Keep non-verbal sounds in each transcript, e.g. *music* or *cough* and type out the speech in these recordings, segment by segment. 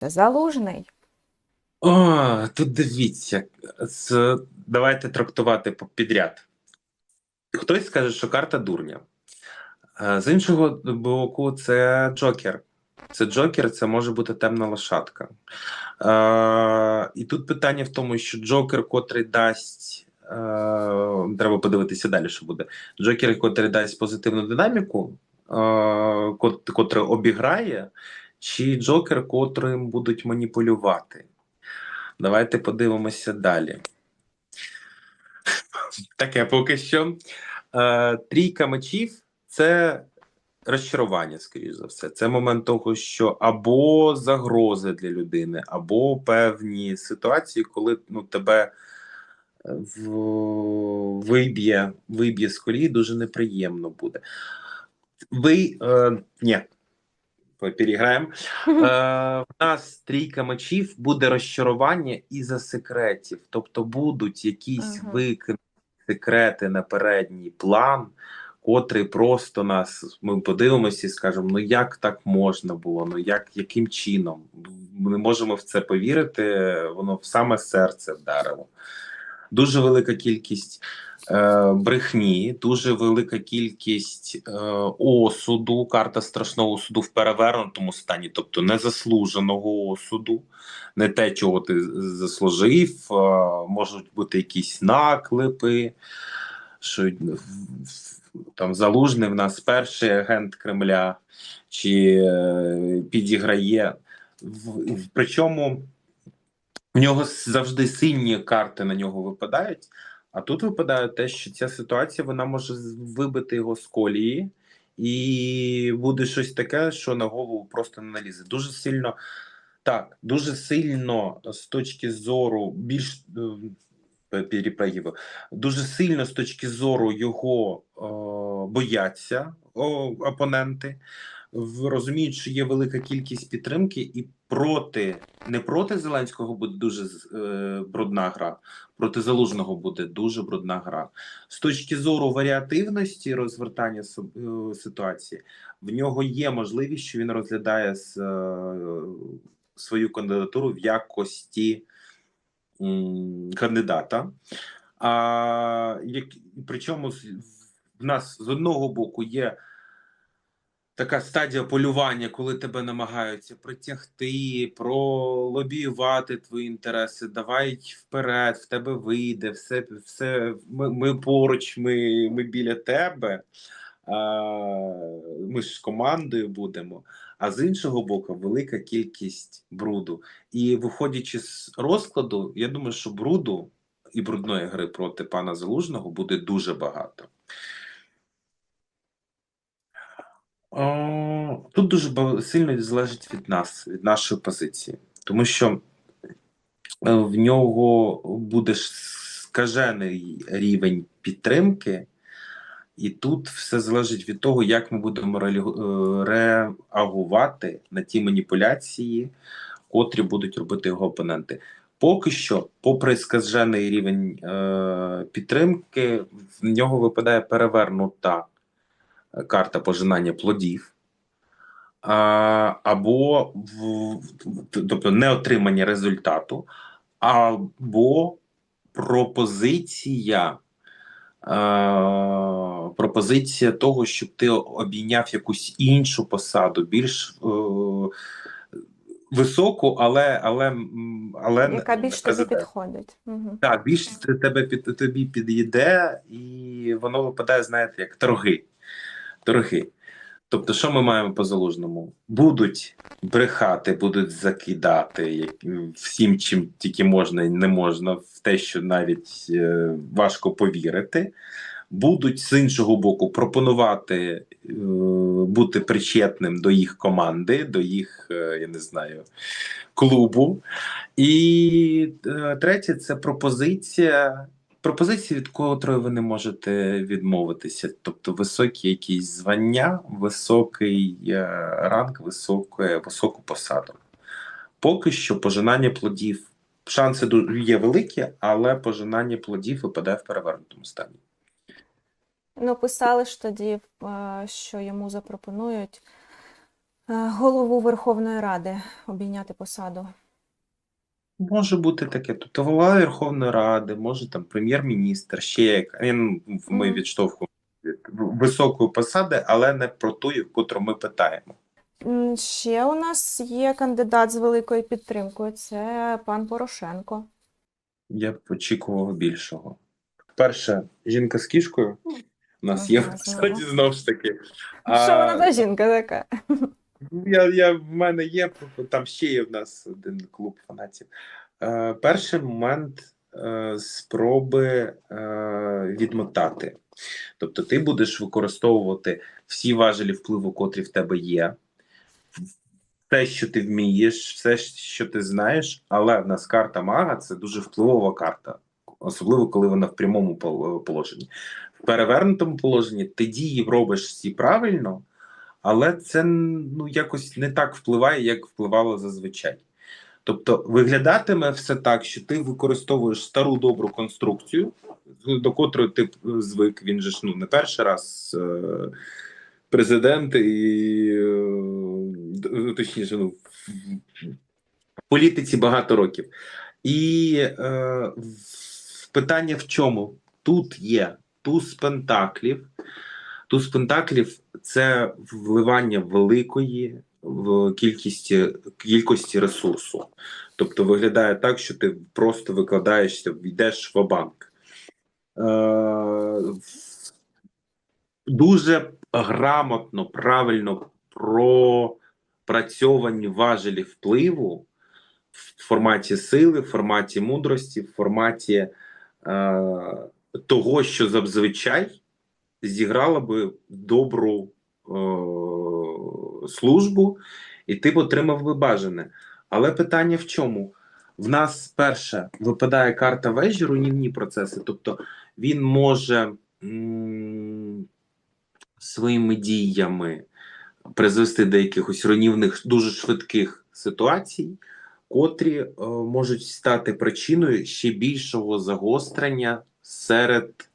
Залужний. О, тут дивіться, з, давайте трактувати підряд. Хтось скаже, що карта дурня. Е, З іншого боку, це Джокер. Це Джокер, це може бути темна лошадка. Е, і тут питання в тому, що Джокер, котрий дасть. Е, треба подивитися далі, що буде. Джокер, котрий дасть позитивну динаміку, е, котрий обіграє, чи Джокер, котрим будуть маніпулювати. Давайте подивимося далі. *laughs* Таке поки що. Е, трійка мечів це розчарування, скоріш за все. Це момент того, що або загрози для людини, або певні ситуації, коли ну, тебе в... виб'є, виб'є з колії, дуже неприємно буде. Ви. Е, ні. Переграємо. *laughs* Е, в нас трійка мечів буде розчарування і за секретів. Тобто будуть якісь Ага. викинуті секрети на передній план, котрий просто нас ми подивимося і скажемо: ну як так можна було? Ну як яким чином? Ми не можемо в це повірити, воно в саме серце вдарило. Дуже велика кількість брехні, дуже велика кількість е, осуду, карта страшного осуду в перевернутому стані, тобто незаслуженого осуду, не те, чого ти заслужив. Е, можуть бути якісь наклепи, що там залужний в нас перший агент Кремля, чи е, підіграє. В- причому в нього завжди сильні карти на нього випадають. А тут випадає те, що ця ситуація вона може вибити його з колії, і буде щось таке, що на голову просто не налізе. Дуже сильно, так, дуже сильно з точки зору більш е, дуже сильно з точки зору його е, бояться о, опоненти. Розуміють, що є велика кількість підтримки, і проти не проти Зеленського буде дуже е, брудна гра, проти залужного буде дуже брудна гра. З точки зору варіативності розвертання е, ситуації, в нього є можливість, що він розглядає з, е, свою кандидатуру в якості м, кандидата. А, як, причому в нас з одного боку є така стадія полювання, коли тебе намагаються притягти, пролобіювати твої інтереси. Давай вперед, в тебе вийде, все, все ми, ми поруч, ми, ми біля тебе. Ми ж з командою будемо. А з іншого боку, велика кількість бруду. І виходячи з розкладу, я думаю, що бруду і брудної гри проти пана Залужного буде дуже багато. О, Тут дуже сильно залежить від нас, від нашої позиції, тому що е, в нього буде скажений рівень підтримки, і тут все залежить від того, як ми будемо реалі- е, реагувати на ті маніпуляції, котрі будуть робити його опоненти. Поки що, попри скажений рівень е, підтримки, в нього випадає перевернута карта пожинання плодів, або тобто не отримання результату, або пропозиція. Пропозиція того, щоб ти обійняв якусь іншу посаду, більш е, високу, але але, але Яка більш тобі підходить. Угу. Так, більш те- тебе під тобі підійде, і воно випадає, знаєте, як торги. Торги. Тобто, що ми маємо по залужному? Будуть брехати, будуть закидати всім, чим тільки можна і не можна, в те, що навіть е, важко повірити. Будуть з іншого боку пропонувати е, бути причетним до їх команди, до їх, е, я не знаю, клубу. І е, третє це пропозиція. Пропозиція, від котрої ви не можете відмовитися, тобто високі якісь звання, високий е, ранг, високе, високу посаду. Поки що пожинання плодів, шанси є великі, але пожинання плодів випадає в перевернутому стані. Ну, писали ж тоді, е, що йому запропонують голову Верховної Ради обійняти посаду? Може бути таке. Тобто голова Верховної Ради, може там прем'єр-міністр, ще як. Він, ми відштовхуємо від високої посади, але не про ту, котру ми питаємо. Ще у нас є кандидат з великою підтримкою. Це пан Порошенко. Я б очікував більшого. Перше, жінка з кішкою. У нас є в посаді знову ж таки. Що вона за жінка така? Я, я, в мене є, там ще є в нас один клуб фанатів. Е, перший момент е, спроби е, відмотати. Тобто ти будеш використовувати всі важелі впливу, котрі в тебе є, те, що ти вмієш, все, що ти знаєш, але в нас карта мага це дуже впливова карта, особливо коли вона в прямому положенні. В перевернутому положенні ти дії робиш всі правильно, але це ну, якось не так впливає, як впливало зазвичай. Тобто виглядатиме все так, що ти використовуєш стару добру конструкцію, до котрої ти звик. Він же ж ну не перший раз е, президент і е, точніше, ну, в політиці багато років. І е, питання в чому? Тут є туз пентаклів. Туз пентаклів це вливання великої в кількості, кількості ресурсу. Тобто виглядає так, що ти просто викладаєшся, йдеш в банк. Е, дуже грамотно, правильно пропрацьовані важелі впливу в форматі сили, в форматі мудрості, в форматі е, того, що зазвичай зіграла би добру е, службу, і ти б отримав би бажане. Але питання в чому? В нас перше випадає карта вежі, руйнівні процеси. Тобто він може м, своїми діями призвести до якихось руйнівних, дуже швидких ситуацій, котрі е, можуть стати причиною ще більшого загострення серед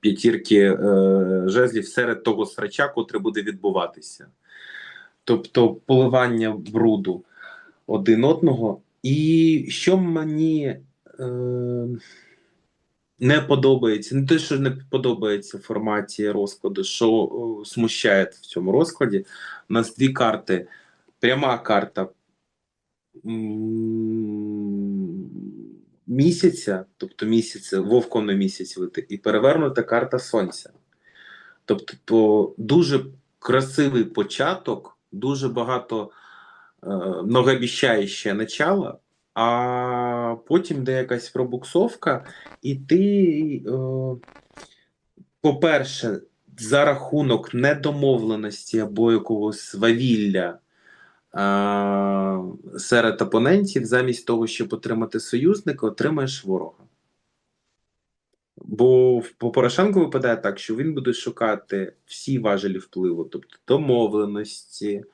п'ятірки е, жезлів, серед того срача, котре буде відбуватися. Тобто поливання бруду один одного. І що мені е, не подобається, не те, що не подобається в форматі розкладу, що о, смущає в цьому розкладі. У нас дві карти. Пряма карта місяця, тобто місяця, вовком на місяць вити, і перевернута карта сонця. Тобто, то дуже красивий початок, дуже багато е, многообіщаюче начало, а потім де якась пробуксовка, і ти, е, по-перше, за рахунок недомовленості або якогось свавілля е, серед опонентів, замість того, щоб отримати союзника, отримаєш ворога. Бо по Порошенку випадає так, що він буде шукати всі важелі впливу, тобто домовленості,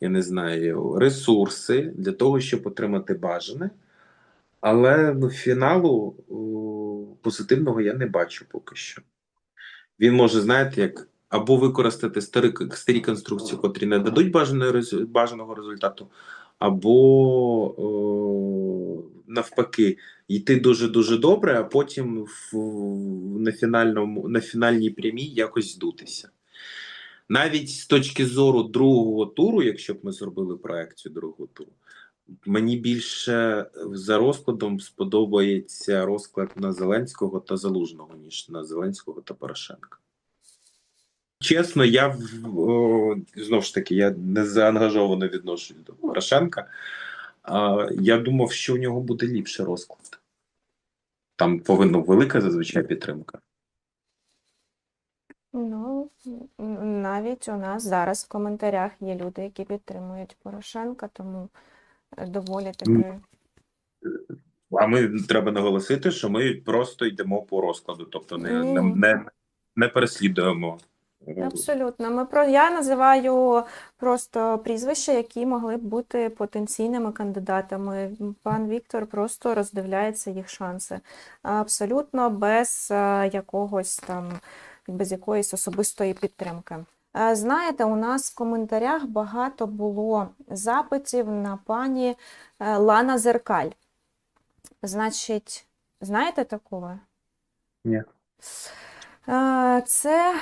я не знаю, ресурси для того, щоб отримати бажане. Але ну, фіналу позитивного я не бачу поки що. Він може, знаєте, як або використати старі, старі конструкції, котрі не дадуть бажаної, резу- бажаного результату, або о, навпаки, йти дуже-дуже добре, а потім в, на, фінальному, на фінальній прямій якось здутися. Навіть з точки зору другого туру, якщо б ми зробили проекцію другого туру, мені більше за розкладом сподобається розклад на Зеленського та Залужного, ніж на Зеленського та Порошенка. Чесно, я о, знову ж таки, я не заангажовано відношусь до Порошенка. А, я думав, що у нього буде ліпший розклад. Там повинна велика зазвичай підтримка. Ну, навіть у нас зараз в коментарях є люди, які підтримують Порошенка, тому доволі таки. А ми треба наголосити, що ми просто йдемо по розкладу, тобто не, не, не, не переслідуємо. Абсолютно. Ми про я називаю просто прізвища, які могли б бути потенційними кандидатами. Пан Віктор просто роздивляється їх шанси. Абсолютно без е, якогось там, без якоїсь особистої підтримки. Е, Знаєте, у нас в коментарях багато було запитів на пані е, Лана Зеркаль. Значить, знаєте такого? Ні. Це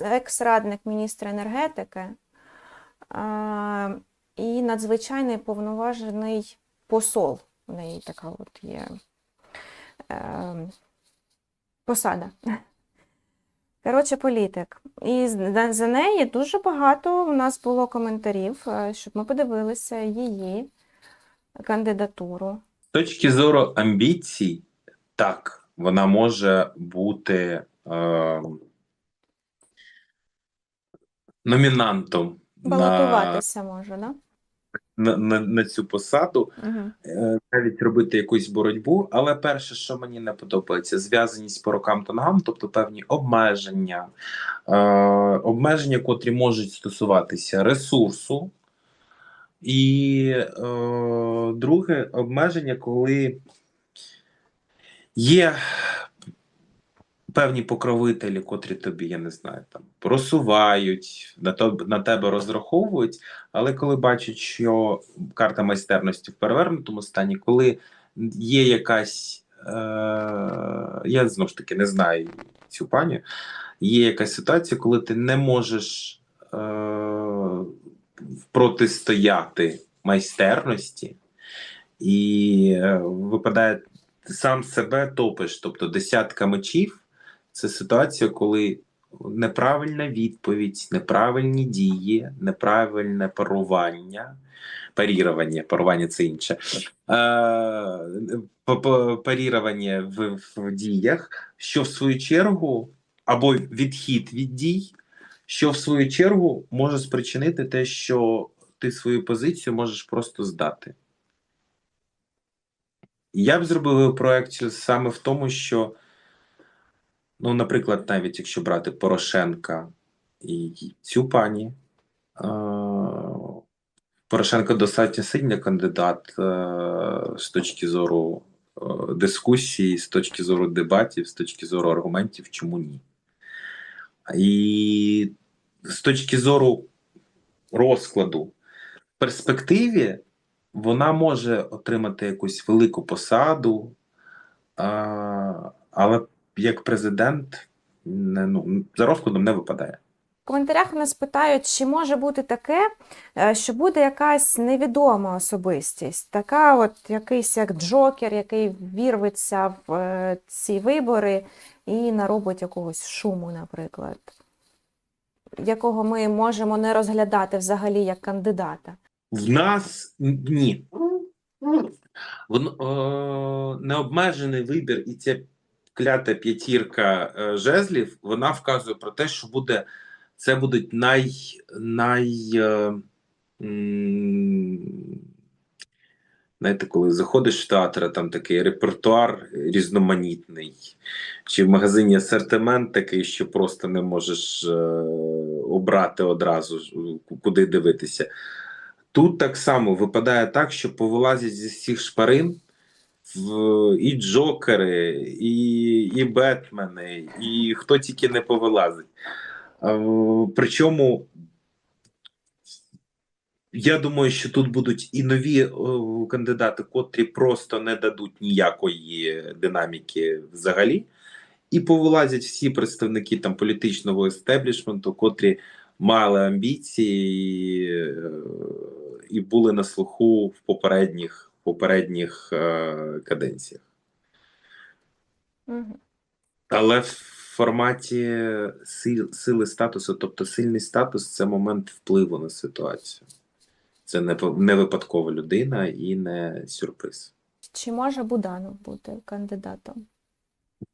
екс-радник міністра енергетики і надзвичайний повноважений посол. У неї така от є е, посада. Коротше, політик. І за неї дуже багато у нас було коментарів, е, щоб ми подивилися її кандидатуру. З точки зору амбіцій, так, вона може бути е, номінантом на, Балотуватися може, да? на, на, на цю посаду. Угу. е, навіть робити якусь боротьбу. Але перше, що мені не подобається, зв'язаність по рукам та ногам, тобто певні обмеження, е, обмеження, котрі можуть стосуватися ресурсу. І е, друге обмеження, коли є певні покровителі, котрі тобі, я не знаю, там просувають, на, то, на тебе розраховують, але коли бачать, що карта майстерності в перевернутому стані, коли є якась, е, я знову ж таки не знаю цю пані, є якась ситуація, коли ти не можеш е, протистояти майстерності, і е, випадає сам себе топиш, тобто десятка мечів. Це ситуація, коли неправильна відповідь, неправильні дії, неправильне парування, парірування, парування це інше. Е, парірування в, в діях, що в свою чергу, або відхід від дій, що в свою чергу може спричинити те, що ти свою позицію можеш просто здати. Я б зробив проекцію саме в тому, що, ну, наприклад, навіть якщо брати Порошенка і цю пані, е- Порошенко достатньо сильний кандидат е- з точки зору е- дискусії, з точки зору дебатів, з точки зору аргументів, чому ні. І з точки зору розкладу в перспективі вона може отримати якусь велику посаду, але як президент не, ну, за розкладом не випадає. В коментарях нас питають, чи може бути таке, е, що буде якась невідома особистість, така от якийсь як Джокер, який вірветься в е, ці вибори і наробить якогось шуму, наприклад, якого ми можемо не розглядати взагалі як кандидата. В нас ні. Вон, е, необмежений вибір і ця клята п'ятірка е, жезлів, вона вказує про те, що буде це будуть най, най е, знаєте, коли заходиш в театр, там такий репертуар різноманітний, чи в магазині асортимент такий, що просто не можеш е, обрати одразу, куди дивитися. Тут так само випадає так, що повилазять зі всіх шпарин в, і Джокери, і, і Бетмени, і хто тільки не повилазить. Причому я думаю, що тут будуть і нові кандидати, котрі просто не дадуть ніякої динаміки взагалі. І повилазять всі представники там політичного естеблішменту, котрі мали амбіції е, і були на слуху в попередніх, попередніх е, каденціях. Угу. Але в форматі сил, сили статусу, тобто сильний статус це момент впливу на ситуацію. Це не, не випадкова людина і не сюрприз. Чи може Буданов бути кандидатом?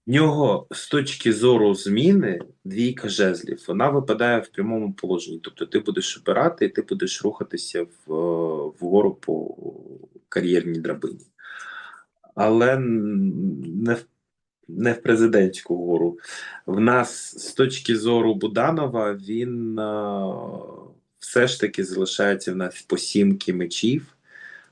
В нього з точки зору зміни двійка жезлів, вона випадає в прямому положенні. Тобто ти будеш обирати, і ти будеш рухатися в, е, вгору по кар'єрній драбині. Але не в, не в президентську гору. В нас з точки зору Буданова він е, все ж таки залишається в нас по сімки мечів.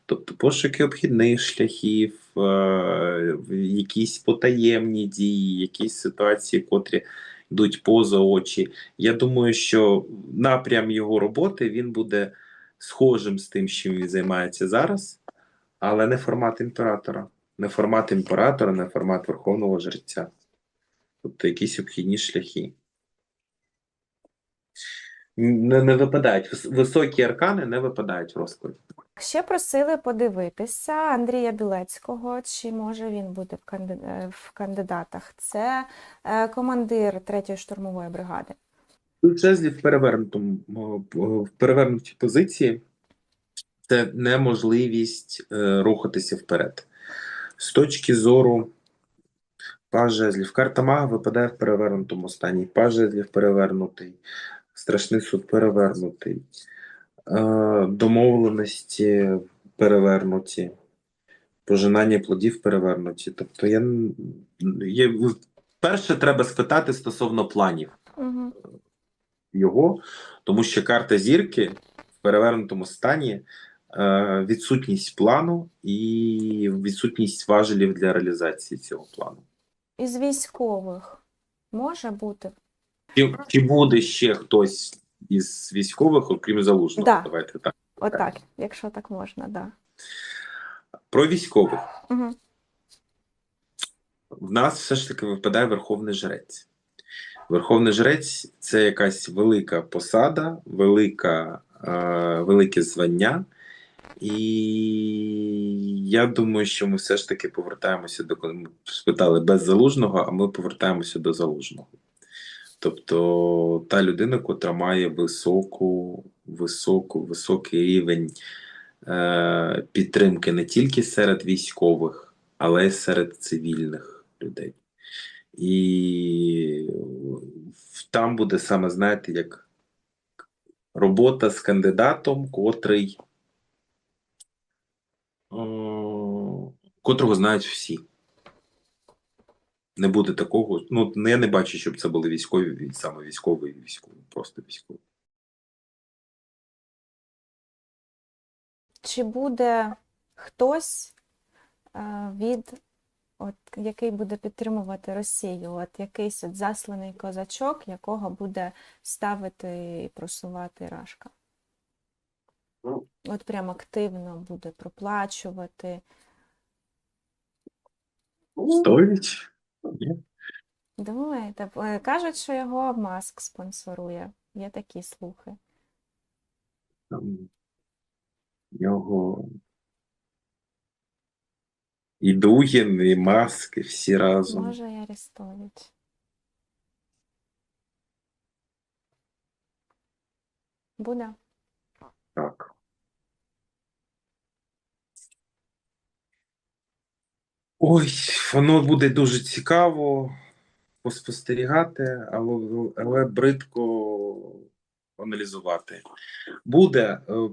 Тобто пошуки обхідних шляхів, е, якісь потаємні дії, якісь ситуації, котрі йдуть поза очі. Я думаю, що напрям його роботи він буде схожим з тим, чим він займається зараз, але не формат імператора. Не формат імператора, не формат верховного жреця. Тобто якісь обхідні шляхи. Не, не випадають. Високі аркани не випадають в розкладі. Ще просили подивитися Андрія Білецького, чи може він бути в, е, кандидатах. Це е, командир 3-ї штурмової бригади. Тут в перевернутому в перевернутій позиції це неможливість е, рухатися вперед. З точки зору паж жезлів, карта мага випадає в перевернутому стані. Паж жезлів перевернутий, страшний суд перевернутий, е, домовленості перевернуті, пожинання плодів перевернуті. Тобто, я, є, перше треба спитати стосовно планів Угу. його, тому що карта зірки в перевернутому стані відсутність плану і відсутність важелів для реалізації цього плану. Із військових може бути. Чи, чи буде ще хтось із військових, окрім залужного? Да. Давайте так. Отак, якщо так можна, да. Про військових. Угу. В нас все ж таки випадає верховний жрець. Верховний жрець це якась велика посада, велика, е, велике звання. І я думаю, що ми все ж таки повертаємося до ми спитали без залужного, а ми повертаємося до залужного. Тобто та людина, котра має високу, високу, високий рівень е, підтримки не тільки серед військових, але й серед цивільних людей. І там буде саме, знаєте, як робота з кандидатом, котрий, котрого знають всі. Не буде такого. Ну, я не бачу, щоб це були військові, саме військові, військові, просто військові. Чи буде хтось е, від, от, який буде підтримувати Росію? От якийсь от засланий козачок, якого буде ставити і просувати Рашка? Ну. От прям активно буде проплачувати. Стоїть? Думаєте, Е, кажуть, що його Маск спонсорує. Є такі слухи. Там його і Дугін, і Маск, і всі разом. Може, і Арестович. Буде? Так. Ой, воно буде дуже цікаво поспостерігати, але, але бридко аналізувати. Буде, е,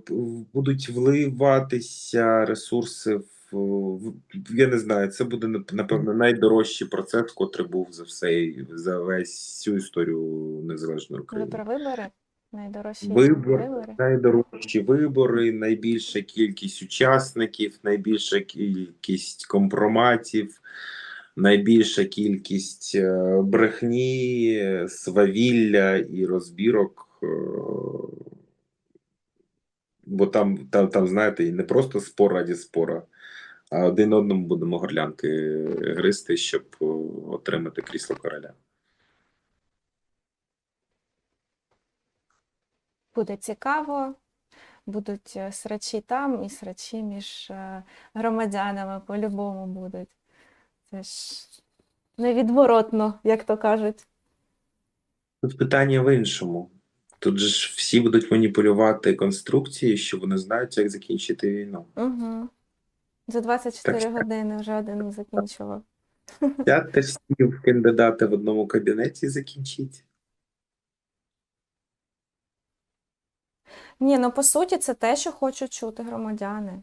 будуть вливатися ресурси в, в я не знаю, це буде напевно найдорожчий процес, котрий був за все за весь цю історію незалежної Ви України. про вибори? Найдорожчі Вибор, вибори? найдорожчі вибори, найбільша кількість учасників, найбільша кількість компроматів, найбільша кількість е, брехні, свавілля і розбірок. е, Бо там, там, там, знаєте, і не просто спор раді спора, а один одному будемо горлянки гристи, щоб е, отримати крісло короля. Буде цікаво. Будуть е, срачі там і срачі між е, громадянами по-любому будуть. Це ж невідворотно, як то кажуть. Тут питання в іншому. Тут же ж всі будуть маніпулювати конструкцією, що вони знають, як закінчити війну. Угу. За 24 Так години вже один закінчував. Сядьте всі в кандидати в одному кабінеті і Ні, ну по суті, це те, що хочуть чути громадяни.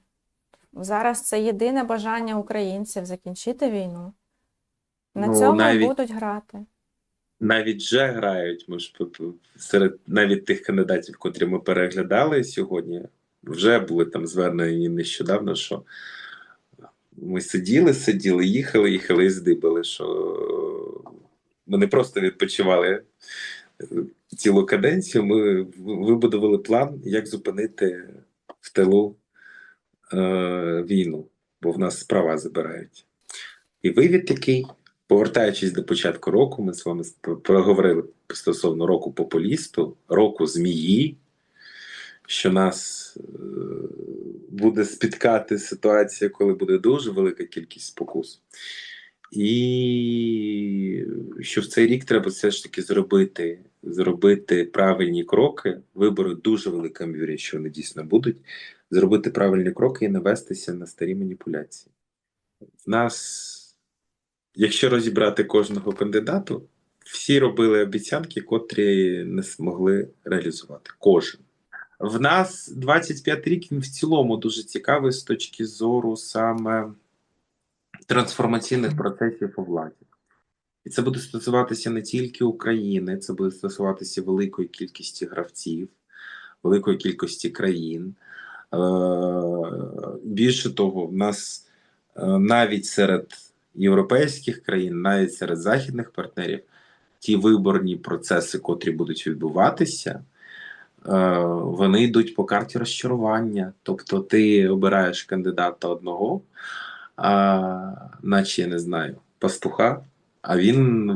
Зараз це єдине бажання українців закінчити війну. На Ну, цьому навіть- будуть грати. Навіть вже грають. Ми ж серед навіть тих кандидатів, котрі ми переглядали сьогодні, вже були там звернені нещодавно, що ми сиділи, сиділи, їхали, їхали і здибали, що ми не просто відпочивали цілу каденцію, ми вибудували план, як зупинити в тилу е, війну, бо в нас права забирають. І вивід такий, повертаючись до початку року, ми з вами проговорили стосовно року популісту, року змії, що нас е, буде спіткати ситуація, коли буде дуже велика кількість спокус. І що в цей рік треба все ж таки зробити, зробити правильні кроки. Вибори дуже велика вірі, що вони дійсно будуть. Зробити правильні кроки і не вестися на старі маніпуляції. В нас, якщо розібрати кожного кандидату, всі робили обіцянки, котрі не змогли реалізувати. Кожен. В нас 25 рік він в цілому дуже цікавий з точки зору саме трансформаційних процесів у владі. І це буде стосуватися не тільки України, це буде стосуватися великої кількості гравців, великої кількості країн. Е, Більше того, в нас е, навіть серед європейських країн, навіть серед західних партнерів, ті виборні процеси, котрі будуть відбуватися, е, вони йдуть по карті розчарування. Тобто ти обираєш кандидата одного, наче я не знаю, пастуха, а він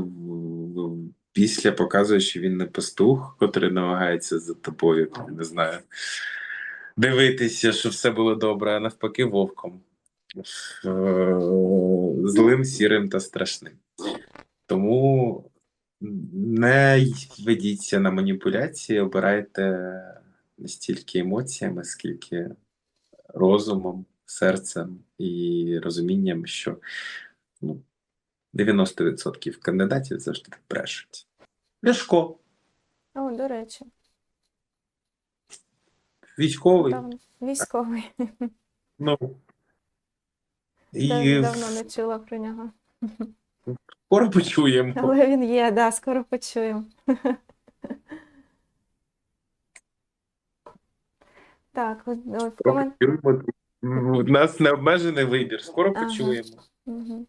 після показує, що він не пастух, котрий намагається за тобою, не знаю, дивитися, що все було добре, а навпаки, вовком. Е, Злим, сірим та страшним. Тому не ведіться на маніпуляції, обирайте не стільки емоціями, скільки розумом, серцем і розумінням, що ну, 90% кандидатів завжди брешуть. Ляшко, О, до речі, військовий, давно військовий. ну. І Дав- Давно не чула про нього. скоро почуємо. Але він є, да, скоро почуємо. Так, от, в комент... У нас необмежений вибір. Скоро Ага. почуємо. Мгм.